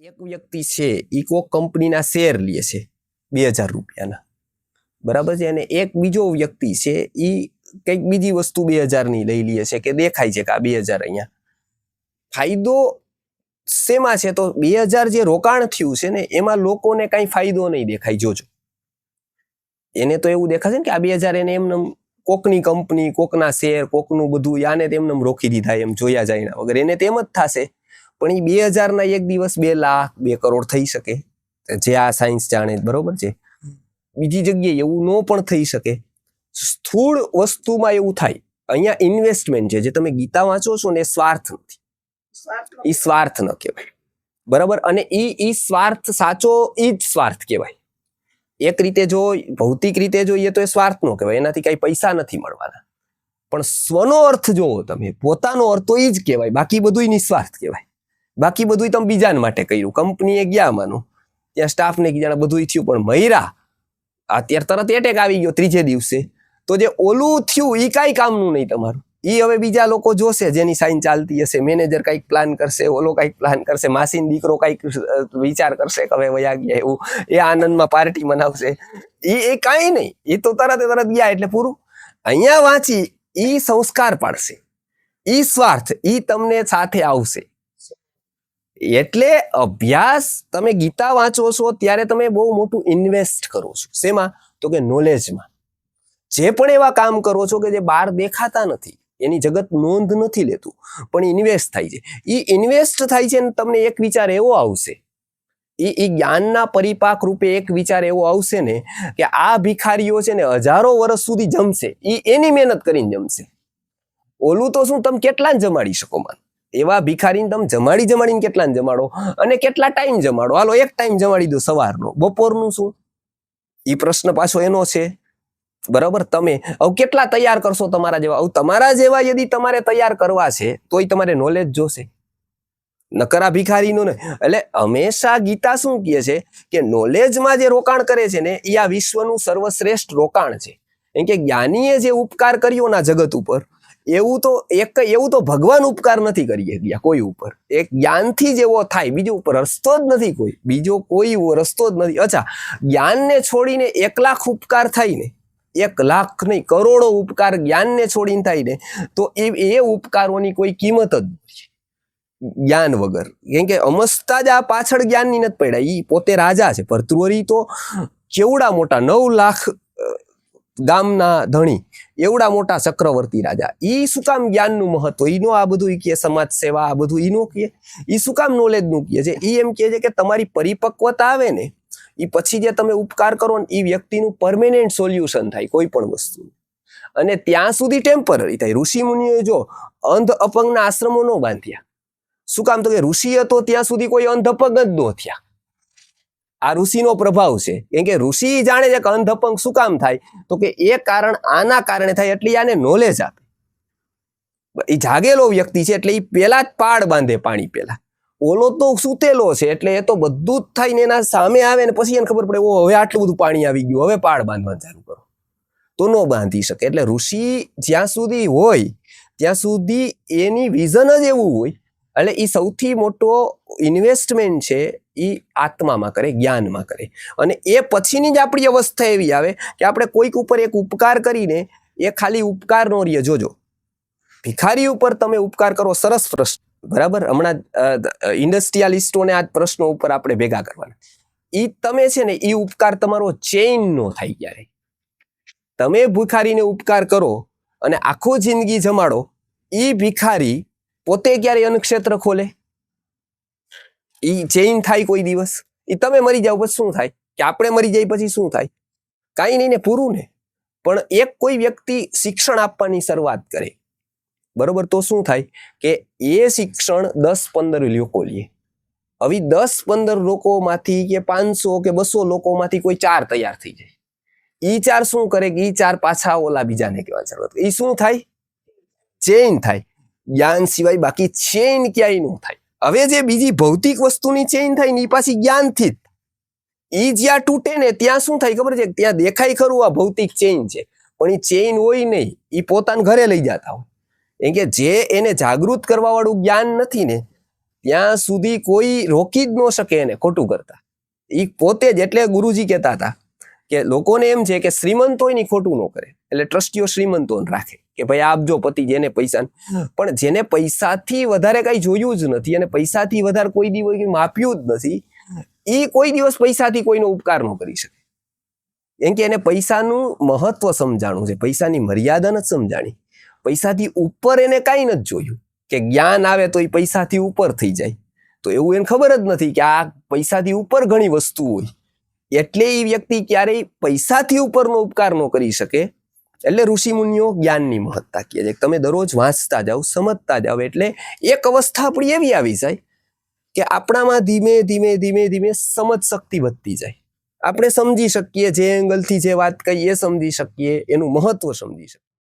એક વ્યક્તિ છે એ કોક કંપનીના શેર લે છે, બે હજાર રૂપિયાના. બરાબર છે? અને એક બીજો વ્યક્તિ છે એ કંઈક બીજી વસ્તુ બે હજારની લઈ લે છે, કે દેખાય છે કે આ બે હજાર અહીંયા. ફાયદો શેમાં છે? તો બે હજાર જે રોકાણ થયું છે ને, એમાં લોકોને કાંઈ ફાયદો નહીં દેખાય, જોજો. એને તો એવું દેખાશે ને કે આ બે હજાર એને એમને કોકની કંપની, કોકના શેર, કોકનું બધું યાને તેમને રોકી દીધા, એમ જોયા જાય એના વગર. એને તેમ જ થશે. પણ એ બે હજારના એક દિવસ બે લાખ, બે કરોડ થઈ શકે. જે આ સાયન્સ જાણે, બરોબર છે? બીજી જગ્યાએ એવું ન પણ થઈ શકે. સ્થૂળ વસ્તુમાં એવું થાય. અહીંયા ઇન્વેસ્ટમેન્ટ છે, જે તમે ગીતા વાંચો છો ને સ્વાર્થ નથી. એ સ્વાર્થ ન કહેવાય. બરાબર? અને એ એ સ્વાર્થ સાચો એ જ સ્વાર્થ કહેવાય. એક રીતે જો, ભૌતિક રીતે જોઈએ તો એ સ્વાર્થ નો કહેવાય. એનાથી કઈ પૈસા નથી મળવાના. પણ સ્વનો અર્થ જોવો તમે. પોતાનો અર્થ તો એ જ કહેવાય. બાકી બધું નિસ્વાર્થ કહેવાય. બાકી બધું તમે બીજાને માટે કર્યું. કંપનીએ ગયા માનું. ત્યાં સ્ટાફને કીધા બધું થયું, પણ મહિરા અત્યારે તરત એટેક આવી ગયો ત્રીજે દિવસે. તો જે ઓલું થયું એ કાંઈ કામનું નહીં તમારું. એ હવે બીજા લોકો જોશે, જેની સાઈન ચાલતી હશે. મેનેજર કંઈક પ્લાન કરશે, ઓલો કંઈક પ્લાન કરશે, માસીન દીકરો કંઈક વિચાર કરશે કે હવે વયા ગયા એવું. એ આનંદમાં પાર્ટી મનાવશે. એ એ કાંઈ નહીં. એ તો તરત તરત ગયા એટલે પૂરું. અહીંયા વાંચી એ સંસ્કાર પાડશે. એ સ્વાર્થ એ તમને સાથે આવશે. એટલે અભ્યાસ તમે ગીતા વાંચો છો, ત્યારે તમે બહુ મોટું ઇન્વેસ્ટ કરો છો. શેમાં? તો કે નોલેજમાં જે પણ એવા કામ કરો છો કે જે બહાર દેખાતા નથી, એની જગત નોંધ નથી લેતું, પણ ઇન્વેસ્ટ થાય છે. એ ઇન્વેસ્ટ થાય છે ને તમને એક વિચાર એવો આવશે એ એ જ્ઞાનના પરિપાક રૂપે એક વિચાર એવો આવશે ને કે આ ભિખારીઓ છે ને હજારો વર્ષ સુધી જમશે એ એની મહેનત કરીને જમશે. ઓલું તો શું, તમે કેટલા જમાડી શકો માન? એવા ભિખારીને તમે જમાડી જમાડીને કેટલા જમાડો? અને કેટલા ટાઈમ જમાડો? હાલો, એક ટાઈમ જમાડી દો સવારનો. બપોરનું શું? એ પ્રશ્ન પાછો એનો છે. બરાબર? તમે હવે કેટલા તૈયાર કરશો તમારા જેવા? હવે તમારા જેવા યદી તમારે તૈયાર કરવા છે, તોય તમારે નોલેજ જોશે. નકરા ભિખારીનું ને એટલે હંમેશા ગીતા શું કહે છે? કે નોલેજમાં જે રોકાણ કરે છે ને એ આ વિશ્વનું સર્વશ્રેષ્ઠ રોકાણ છે. એમ કે જ્ઞાનીએ જે ઉપકાર કર્યો ના જગત ઉપર એવું તો, એક એવું તો ભગવાન ઉપકાર નથી કરી ગયા કોઈ ઉપર. એક જ્ઞાનથી જેવો થાય, બીજો ઉપર રસ્તો જ નથી કોઈ. બીજો કોઈ રસ્તો જ નથી. અચ્છા, જ્ઞાનને છોડીને એક લાખ ઉપકાર થાય ને, એક લાખ નહીં, કરોડો ઉપકાર જ્ઞાનને છોડીને થાય ને, તો એ એ ઉપકારોની કોઈ કિંમત જ નથી. જ્ઞાન વગર. કેમ કે અમસ્તા જ આ પાછળ જ્ઞાનની નથી પડ્યા. એ પોતે રાજા છે. ભરતુરી તો કેવડા મોટા નવ લાખ ગામના ધણી. એવડા મોટા ચક્રવર્તી રાજા. ઈ શું કામ જ્ઞાનનું મહત્વ? ઈનો આ બધું એ કહે સમાજ સેવા, આ બધું ઈનો કહે. ઈ શું કામ નોલેજનું કહે છે? ઈ એમ કહે છે કે તમારી પરિપક્વતા આવે ને એ પછી જે તમે ઉપકાર કરો ને એ વ્યક્તિનું પરમેનન્ટ સોલ્યુશન થાય કોઈ પણ વસ્તુ અને ત્યાં સુધી ટેમ્પરરી થાય. ઋષિ મુનિઓએ જો અંધ અપંગના આશ્રમો ન બાંધ્યા. શું કામ તો કે ઋષિ હતો ત્યાં સુધી કોઈ અંધ અપંગ જ ન થયા. આ ઋષિનો પ્રભાવ છે. કેમ કે ઋષિ જાણે છે કે અંધપંગ શું કામ થાય? તો કે એ કારણ આના કારણે થાય એટલે આને નોલેજ આપે. એ જાગેલો વ્યક્તિ છે એટલે એ પહેલા જ પાડ બાંધે પાણી પહેલા ઓલો તો સૂતેલો છે એટલે એ તો બધું જ થઈને એના સામે આવે ને પછી એને ખબર પડે ઓ હવે આટલું બધું પાણી આવી ગયું. હવે પાડ બાંધવાનું ચાલુ કરો. તો ન બાંધી શકે. એટલે ઋષિ જ્યાં સુધી હોય, ત્યાં સુધી એની વિઝન જ એવું હોય. એટલે એ સૌથી મોટો ઇન્વેસ્ટમેન્ટ છે એ આત્મામાં કરે, જ્ઞાનમાં કરે. અને એ પછીની જ આપણી અવસ્થા એવી આવે કે આપણે કોઈક ઉપર એક ઉપકાર કરીને એ ખાલી ઉપકાર નો રહીએ. જોજો, ભિખારી ઉપર તમે ઉપકાર કરો, સરસ પ્રશ્ન. બરાબર? હમણાં ઇન્ડસ્ટ્રીયાલિસ્ટોને આ પ્રશ્નો ઉપર આપણે ભેગા કરવાના. એ તમે છે ને એ ઉપકાર તમારો ચેઇન નો થાય ક્યારે તમે ભિખારીને ઉપકાર કરો અને આખો જિંદગી જમાડો એ ભિખારી પોતે ક્યારે અન્નક્ષેત્ર ખોલે? ઈ ચેન્જ થાય કોઈ દિવસ. એ તમે મરી જાવ પછી શું થાય? કે આપણે મરી જાય પછી શું થાય? કાંઈ નહીં ને પૂરું ને. પણ એક કોઈ વ્યક્તિ શિક્ષણ આપવાની શરૂઆત કરે. બરોબર? તો શું થાય? કે એ શિક્ષણ દસ પંદર લોકો લે. હવે દસ પંદર લોકોમાંથી કે પાંચસો કે બસો લોકોમાંથી કોઈ ચાર તૈયાર થઈ જાય. ઈ ચાર શું કરે કે ઈ ચાર પાછા ઓલા બીજાને કહેવા શરૂઆત એ શું થાય? ચેન થાય. જ્ઞાન સિવાય બાકી ચેન ક્યાંય ન થાય. હવે જે બીજી ભૌતિક વસ્તુની ચેઇન થાય ને એ પાછી જ્ઞાનથી જ. એ જ્યાં તૂટે ને ત્યાં શું થાય ખબર છે? ત્યાં દેખાય ખરું આ ભૌતિક ચેઇન છે. પણ એ ચેઇન હોય નહીં. એ પોતાને ઘરે લઈ જતા હોય. એમ કે જે એને જાગૃત કરવાવાળું જ્ઞાન નથી ને, ત્યાં સુધી કોઈ રોકી જ ન શકે એને ખોટું કરતા. એ પોતે જ એટલે ગુરુજી કહેતા હતા કે લોકોને એમ છે કે શ્રીમંત હોય ને ખોટું ન કરે. એટલે ટ્રસ્ટીઓ શ્રીમંતોને રાખે. કે ભાઈ આપજો પતિ જેને પૈસા પણ જેને પૈસાથી વધારે કઈ જોયું જ નથી અને પૈસાથી વધારે કોઈ દિવસ માપ્યું જ નથી એ કોઈ દિવસ પૈસાથી કોઈનો ઉપકાર ન કરી શકે. એમ કે એને પૈસાનું મહત્વ સમજાણું છે પૈસાની મર્યાદા નથી સમજાણી. પૈસાથી ઉપર એને કાંઈ નથી જોયું. કે જ્ઞાન આવે તો એ પૈસાથી ઉપર થઈ જાય. તો એવું એને ખબર જ નથી કે આ પૈસાથી ઉપર ઘણી વસ્તુ હોય. એટલે એ વ્યક્તિ ક્યારેય પૈસાથી ઉપરનો ઉપકાર ન કરી શકે. એટલે ઋષિમુનિઓ જ્ઞાનની મહત્તા કહે છે. તમે દરરોજ વાંચતા જાઓ, સમજતા જાઓ, એટલે એક અવસ્થા આપણી એવી આવી જાય કે આપણામાં ધીમે ધીમે ધીમે ધીમે સમજ શક્તિ વધતી જાય. આપણે સમજી શકીએ જે એંગલથી જે વાત કહીએ, સમજી શકીએ, એનું મહત્વ સમજી શકીએ.